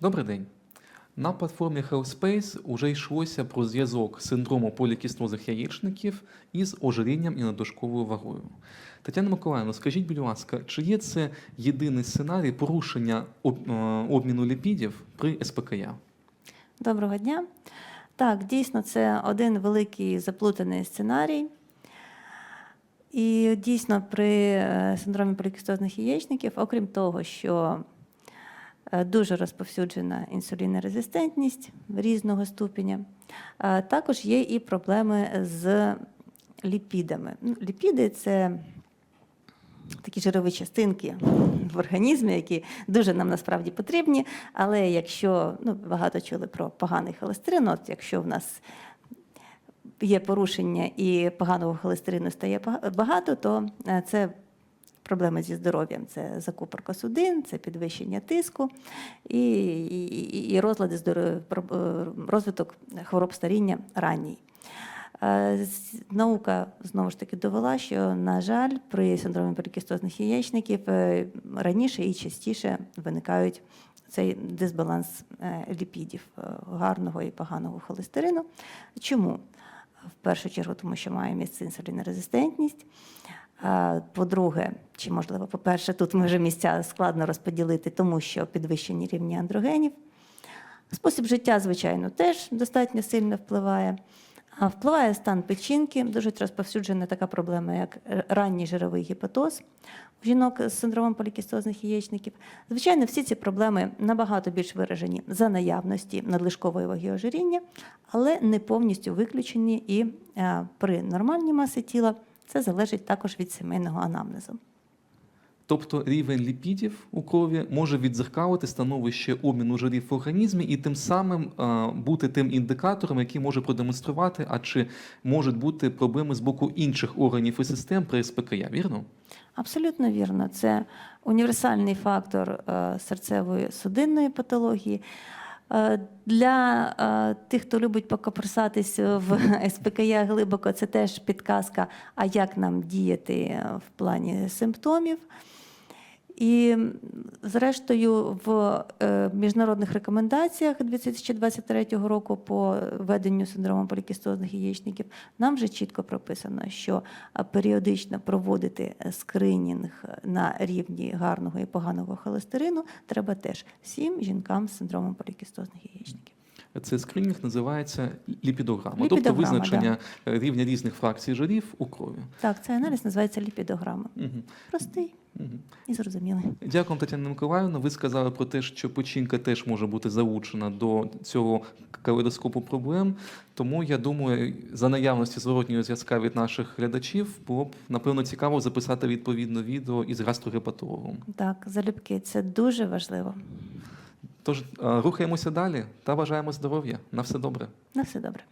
Добрий день. На платформі HealthSpace уже йшлося про зв'язок синдрому полікістозних яєчників із ожирінням і надошковою вагою. Тетяна Миколаївна, скажіть, будь ласка, чи є це єдиний сценарій порушення е, обміну ліпідів при СПКЯ? Доброго дня. Так, дійсно, це один великий заплутаний сценарій. І дійсно, при е, синдромі полікістозних яєчників, окрім того, що дуже розповсюджена інсулінорезистентність різного ступеня, е, також є і проблеми з ліпідами. Ну, Ліпіди це такі жирові частинки в організмі, які дуже нам насправді потрібні. Але якщо ну, багато чули про поганий холестерин, от якщо в нас є порушення і поганого холестерину стає багато, то е, це проблеми зі здоров'ям. Це закупорка судин, це підвищення тиску і, і, і розлади здоров'я, е, розвиток хвороб старіння ранній. Е, Наука знову ж таки довела, що, на жаль, при синдромі полікістозних яєчників е, раніше і частіше виникають цей дисбаланс ліпідів гарного і поганого холестерину. Чому? В першу чергу, тому що має місце інсулінорезистентність. По-друге, чи можливо, по-перше, тут ми вже місця складно розподілити, тому що підвищені рівні андрогенів. Спосіб життя, звичайно, теж достатньо сильно впливає. Впливає стан печінки, дуже розповсюджена така проблема, як ранній жировий гепатоз у жінок з синдромом полікістозних яєчників. Звичайно, всі ці проблеми набагато більш виражені за наявності надлишкової ваги ожиріння, але не повністю виключені і е, при нормальній масі тіла це залежить також від сімейного анамнезу. Тобто рівень ліпідів у крові може відзеркалити становище обміну жирів в організмі і тим самим е, бути тим індикатором, який може продемонструвати, а чи можуть бути проблеми з боку інших органів і систем при СПКЯ, вірно? Абсолютно вірно. Це універсальний фактор е, серцевої судинної патології. Е, Для е, тих, хто любить покопирсатись в СПКЯ глибоко, це теж підказка, а як нам діяти в плані симптомів. І, зрештою, в е, міжнародних рекомендаціях 2023 року по веденню синдрому полікістозних яєчників нам вже чітко прописано, що періодично проводити е, скринінг на рівні гарного і поганого холестерину треба теж всім жінкам з синдромом полікістозних яєчників. Це скринінг називається ліпідограма, тобто визначення е, рівня різних фракцій жирів у крові. Так, цей аналіз називається ліпідограма. Мгм. Простий і зрозумілий. Дякую, Тетяна Миколаївна. Ви сказали про те, що печінка теж може бути залучена до цього калейдоскопу проблем. Тому я думаю, за наявності зворотнього зв'язка від наших глядачів було б напевно цікаво записати відповідне відео із гастрогепатологом. Так, залюбки, це дуже важливо. Тож е, рухаємося далі та бажаємо здоров'я. На все добре. На все добре.